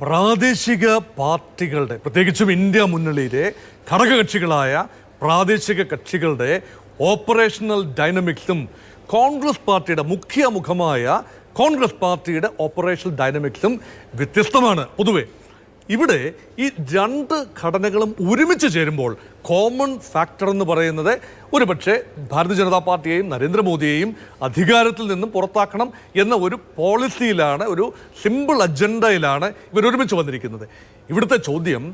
പ്രാദേശിക പാർട്ടികളുടെ പ്രത്യേകിച്ചും ഇന്ത്യ മുന്നണിയിലെ ഘടകകക്ഷികളായ പ്രാദേശിക കക്ഷികളുടെ ഓപ്പറേഷണൽ ഡൈനമിക്സും കോൺഗ്രസ് പാർട്ടിയുടെ മുഖ്യമുഖമായ കോൺഗ്രസ് പാർട്ടിയുടെ ഓപ്പറേഷണൽ ഡൈനമിക്സും വ്യത്യസ്തമാണ്. പൊതുവെ ഇവിടെ ഈ രണ്ട് ഘടനകളും ഒരുമിച്ച് ചേരുമ്പോൾ കോമൺ ഫാക്ടർ എന്ന് പറയുന്നത് ഒരുപക്ഷെ ഭാരതീയ ജനതാ പാർട്ടിയെയും നരേന്ദ്രമോദിയെയും അധികാരത്തിൽ നിന്നും പുറത്താക്കണം എന്ന ഒരു പോളിസിയിലാണ് ഒരു സിമ്പിൾ അജണ്ടയിലാണ് ഇവർ ഒരുമിച്ച് വന്നിരിക്കുന്നത്. ഇവിടുത്തെ ചോദ്യം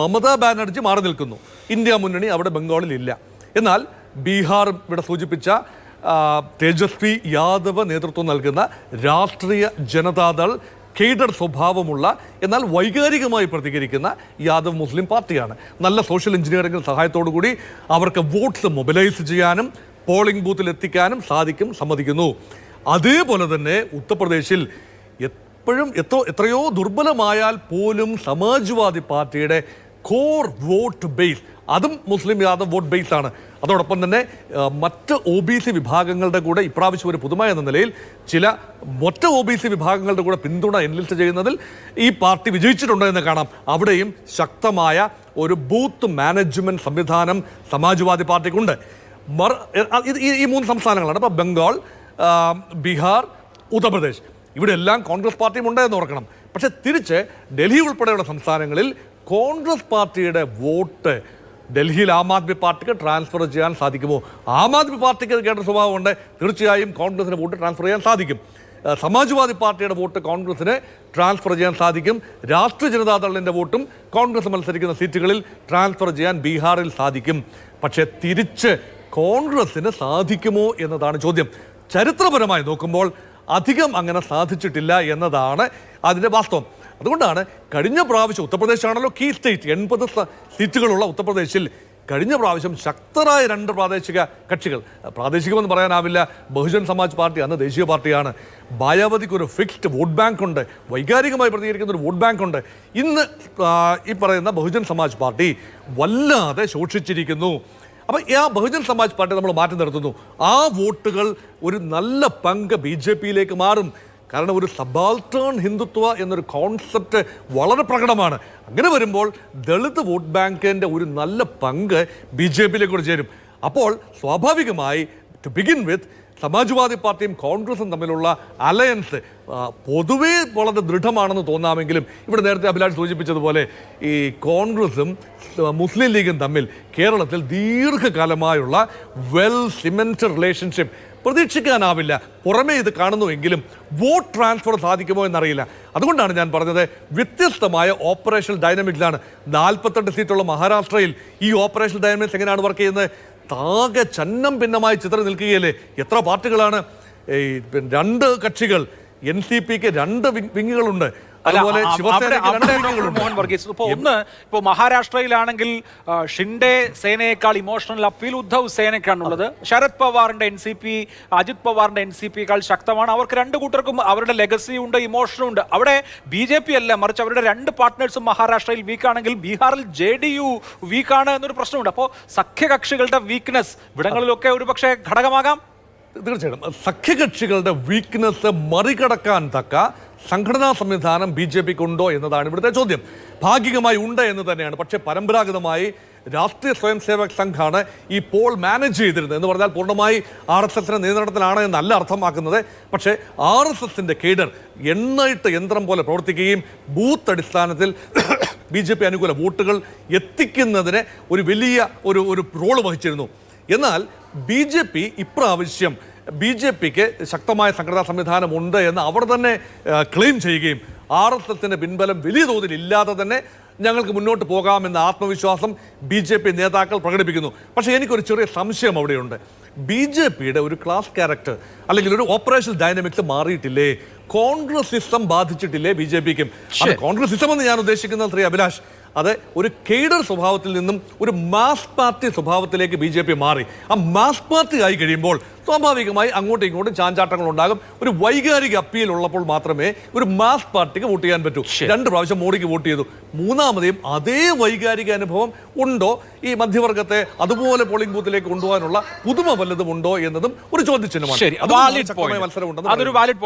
മമതാ ബാനർജി മാറി നിൽക്കുന്നു. ഇന്ത്യ മുന്നണി അവിടെ ബംഗാളിൽ ഇല്ല. എന്നാൽ ബീഹാർ ഇവിടെ സൂചിപ്പിച്ച തേജസ്വി യാദവ് നേതൃത്വം നൽകുന്ന രാഷ്ട്രീയ ജനതാദൾ കേഡർ സ്വഭാവമുള്ള എന്നാൽ വൈകാരികമായി പ്രതികരിക്കുന്ന യാദവ് മുസ്ലിം പാർട്ടിയാണ്. നല്ല സോഷ്യൽ എഞ്ചിനീയറിംഗ് സഹായത്തോടു കൂടി അവർക്ക് വോട്ട്സ് മൊബിലൈസ് ചെയ്യാനും പോളിംഗ് ബൂത്തിൽ എത്തിക്കാനും സാധിക്കും സമ്മതിക്കുന്നു. അതേപോലെ തന്നെ ഉത്തർപ്രദേശിൽ എപ്പോഴും എത്രയോ എത്രയോ ദുർബലമായാൽ പോലും സമാജ്വാദി പാർട്ടിയുടെ കോർ വോട്ട് ബേസ് അതും മുസ്ലിം യാദവ് വോട്ട് ബേസ് ആണ് അതോടൊപ്പം തന്നെ മറ്റ് ഒ ബി സി വിഭാഗങ്ങളുടെ കൂടെ ഇപ്രാവശ്യം ഒരു പുതുമ എന്ന നിലയിൽ ചില മറ്റ് ഒ ബി സി വിഭാഗങ്ങളുടെ കൂടെ പിന്തുണ എൻലിസ്റ്റ് ചെയ്യുന്നതിൽ ഈ പാർട്ടി വിജയിച്ചിട്ടുണ്ട് എന്ന് കാണാം. അവിടെയും ശക്തമായ ഒരു ബൂത്ത് മാനേജ്മെന്റ് സംവിധാനം സമാജ്വാദി പാർട്ടിക്കുണ്ട്. മർ ഈ- മൂന്ന് സംസ്ഥാനങ്ങളാണ്. അപ്പോൾ ബംഗാൾ ബീഹാർ ഉത്തർപ്രദേശ്. ഇവിടെ എല്ലാം കോൺഗ്രസ് പാർട്ടിയും എന്ന് ഓർക്കണം. പക്ഷേ തിരിച്ച് ഡൽഹി ഉൾപ്പെടെയുള്ള സംസ്ഥാനങ്ങളിൽ കോൺഗ്രസ് പാർട്ടിയുടെ വോട്ട് ഡൽഹിയിൽ ആം ആദ്മി പാർട്ടിക്ക് ട്രാൻസ്ഫർ ചെയ്യാൻ സാധിക്കുമോ? ആം ആദ്മി പാർട്ടിക്ക് കേട്ട സ്വഭാവമുണ്ട്. തീർച്ചയായും കോൺഗ്രസിന് വോട്ട് ട്രാൻസ്ഫർ ചെയ്യാൻ സാധിക്കും. സമാജ്വാദി പാർട്ടിയുടെ വോട്ട് കോൺഗ്രസിന് ട്രാൻസ്ഫർ ചെയ്യാൻ സാധിക്കും. രാഷ്ട്രീയ ജനതാദളിന്റെ വോട്ടും കോൺഗ്രസ് മത്സരിക്കുന്ന സീറ്റുകളിൽ ട്രാൻസ്ഫർ ചെയ്യാൻ ബീഹാറിൽ സാധിക്കും. പക്ഷേ തിരിച്ച് കോൺഗ്രസിന് സാധിക്കുമോ എന്നതാണ് ചോദ്യം. ചരിത്രപരമായി നോക്കുമ്പോൾ അധികം അങ്ങനെ സാധിച്ചിട്ടില്ല എന്നതാണ് അതിന്റെ വാസ്തവം. അതുകൊണ്ടാണ് കഴിഞ്ഞ പ്രാവശ്യം ഉത്തർപ്രദേശാണല്ലോ കീ സ്റ്റേറ്റ് എൺപത് സീറ്റുകളുള്ള ഉത്തർപ്രദേശിൽ കഴിഞ്ഞ പ്രാവശ്യം ശക്തരായ രണ്ട് പ്രാദേശിക കക്ഷികൾ പ്രാദേശികമെന്ന് പറയാനാവില്ല ബഹുജൻ സമാജ് പാർട്ടി അന്ന് ദേശീയ പാർട്ടിയാണ്. മായാവതിക്ക് ഒരു ഫിക്സ്ഡ് വോട്ട് ബാങ്ക് ഉണ്ട് വൈകാരികമായി പ്രതികരിക്കുന്ന ഒരു വോട്ട് ബാങ്ക് ഉണ്ട്. ഇന്ന് ഈ പറയുന്ന ബഹുജൻ സമാജ് പാർട്ടി വല്ലാതെ ശോഷിച്ചിരിക്കുന്നു. അപ്പം ആ ബഹുജൻ സമാജ് പാർട്ടി നമ്മൾ മാറ്റി നിർത്തുന്നു. ആ വോട്ടുകൾ ഒരു നല്ല പങ്ക് ബി ജെ പിയിലേക്ക് മാറും. കാരണം ഒരു സബാൾട്ടേൺ ഹിന്ദുത്വ എന്നൊരു കോൺസെപ്റ്റ് വളരെ പ്രകടമാണ്. അങ്ങനെ വരുമ്പോൾ ദളിത് വോട്ട് ബാങ്കിന്റെ ഒരു നല്ല പങ്ക് ബി ജെ പിയിലേക്ക് ചേരും. അപ്പോൾ സ്വാഭാവികമായി ടു ബിഗിൻ വിത്ത് സമാജ്വാദി പാർട്ടിയും കോൺഗ്രസും തമ്മിലുള്ള അലയൻസ് പൊതുവേ വളരെ ദൃഢമാണെന്ന് തോന്നാമെങ്കിലും ഇവിടെ നേരത്തെ അഭിലാഷ് സൂചിപ്പിച്ചതുപോലെ ഈ കോൺഗ്രസും മുസ്ലിം ലീഗും തമ്മിൽ കേരളത്തിൽ ദീർഘകാലമായുള്ള വെൽ സിമെന്റ് റിലേഷൻഷിപ്പ് പ്രതീക്ഷിക്കാനാവില്ല. പുറമേ ഇത് കാണുന്നുവെങ്കിലും വോട്ട് ട്രാൻസ്ഫർ സാധിക്കുമോ എന്നറിയില്ല. അതുകൊണ്ടാണ് ഞാൻ പറഞ്ഞത് വ്യത്യസ്തമായ ഓപ്പറേഷണൽ ഡൈനാമിക്സിലാണ് നാൽപ്പത്തെട്ട് സീറ്റുള്ള മഹാരാഷ്ട്രയിൽ ഈ ഓപ്പറേഷണൽ ഡൈനാമിക്സ് എങ്ങനെയാണ് വർക്ക് ചെയ്യുന്നത്? താകെ ചന്നം ഭിന്നമായി ചിത്രം നിൽക്കുകയല്ലേ? എത്ര പാർട്ടികളാണ്? രണ്ട് കക്ഷികൾ. എൻ സി പിക്ക് രണ്ട് വിങ്- വിങ്ങുകളുണ്ട്. അതുപോലെ ശിവസേന മോഹൻ വർഗീസ്. ഒന്ന് ഇപ്പൊ മഹാരാഷ്ട്രയിലാണെങ്കിൽ ഷിൻഡേ ഷിൻഡെ സേനയേക്കാൾ ഇമോഷണൽ അപ്പീൽ ഉദ്ധവ് സേനയ്ക്കാണുള്ളത്. ശരത് പവാറിന്റെ എൻ സി പി അജിത് പവാറിന്റെ എൻ സി പിയേക്കാൾ ശക്തമാണ്. അവർക്ക് രണ്ട് കൂട്ടർക്കും അവരുടെ ലെഗസി ഉണ്ട് ഇമോഷനും ഉണ്ട്. അവിടെ ബി ജെ പി അല്ല മറിച്ച് അവരുടെ രണ്ട് പാർട്ട്നേഴ്സും മഹാരാഷ്ട്രയിൽ വീക്കാണെങ്കിൽ ബീഹാറിൽ ജെ ഡി യു വീക്കാണ് എന്നൊരു പ്രശ്നമുണ്ട്. അപ്പോൾ സഖ്യകക്ഷികളുടെ വീക്ക്നെസ് ഇവിടങ്ങളിലൊക്കെ ഒരുപക്ഷെ ഘടകമാകാം. തീർച്ചയായിട്ടും. സഖ്യകക്ഷികളുടെ വീക്ക്നെസ് മറികടക്കാൻ തക്ക. സംഘടനാ സംവിധാനം ബി ജെ പിക്ക് ഉണ്ടോ എന്നതാണ് ഇവിടുത്തെ ചോദ്യം. ഭാഗികമായി ഉണ്ട് എന്ന് തന്നെയാണ്. പക്ഷേ പരമ്പരാഗതമായി രാഷ്ട്രീയ സ്വയം സേവക് സംഘാണ് ഈ പോൾ മാനേജ് ചെയ്തിരുന്നത്. എന്ന് പറഞ്ഞാൽ പൂർണമായി ആർ എസ് എസിന് നിയന്ത്രണത്തിലാണ് എന്നല്ല അർത്ഥമാക്കുന്നത്. പക്ഷേ ആർ എസ് എസിന്റെ കേഡർ എണ്ണയിട്ട് യന്ത്രം പോലെ പ്രവർത്തിക്കുകയും ബൂത്ത് അടിസ്ഥാനത്തിൽ ബി ജെ പി അനുകൂല വോട്ടുകൾ എത്തിക്കുന്നതിന് ഒരു വലിയ ഒരു ഒരു റോൾ വഹിച്ചിരുന്നു. എന്നാൽ ബി ജെ പി ഇപ്രാവശ്യം ബി ജെ പിക്ക് ശക്തമായ സംഘടനാ സംവിധാനമുണ്ട് എന്ന് അവർ തന്നെ ക്ലെയിം ചെയ്യുകയും ആർ എസ് എസിന്റെ പിൻബലം വലിയ തോതിൽ ഇല്ലാതെ തന്നെ ഞങ്ങൾക്ക് മുന്നോട്ട് പോകാമെന്ന ആത്മവിശ്വാസം ബി ജെ പി നേതാക്കൾ പ്രകടിപ്പിക്കുന്നു. പക്ഷേ എനിക്കൊരു ചെറിയ സംശയം അവിടെയുണ്ട്. ബി ജെ പിയുടെ ഒരു ക്ലാസ് ക്യാരക്ടർ അല്ലെങ്കിൽ ഒരു ഓപ്പറേഷണൽ ഡൈനമിക്സ് മാറിയിട്ടില്ലേ? കോൺഗ്രസ് സിസ്റ്റം ബാധിച്ചിട്ടില്ലേ ബി ജെ പിക്കും? കോൺഗ്രസ് കോൺഗ്രസിസം എന്ന് ഞാൻ ഉദ്ദേശിക്കുന്നത് ശ്രീ അഭിലാഷ്. അത് ഒരു കേഡർ സ്വഭാവത്തിൽ നിന്നും ഒരു മാസ് പാർട്ടി സ്വഭാവത്തിലേക്ക് ബി ജെ പി മാറി. ആ മാസ് പാർട്ടി ആയി കഴിയുമ്പോൾ സ്വാഭാവികമായി അങ്ങോട്ടും ഇങ്ങോട്ടും ചാഞ്ചാട്ടങ്ങൾ ഉണ്ടാകും ഒരു വൈകാരിക അപ്പീൽ ഉള്ളപ്പോൾ മാത്രമേ ഒരു മാസ് പാർട്ടിക്ക് വോട്ട് ചെയ്യാൻ പറ്റൂ. രണ്ട് പ്രാവശ്യം മോഡിക്ക് വോട്ട് ചെയ്തു. മൂന്നാമതെയും അതേ വൈകാരിക അനുഭവം ഉണ്ടോ? ഈ മധ്യവർഗത്തെ അതുപോലെ പോളിംഗ് ബൂത്തിലേക്ക് കൊണ്ടുപോകാനുള്ള പുതുമ വല്ലതും ഉണ്ടോ എന്നതും ഒരു ചോദ്യചിഹ്നമാണ്. ചിഹ്നമാണ് അതുകൊണ്ടാണ് വാലിഡ് പോയിന്റ്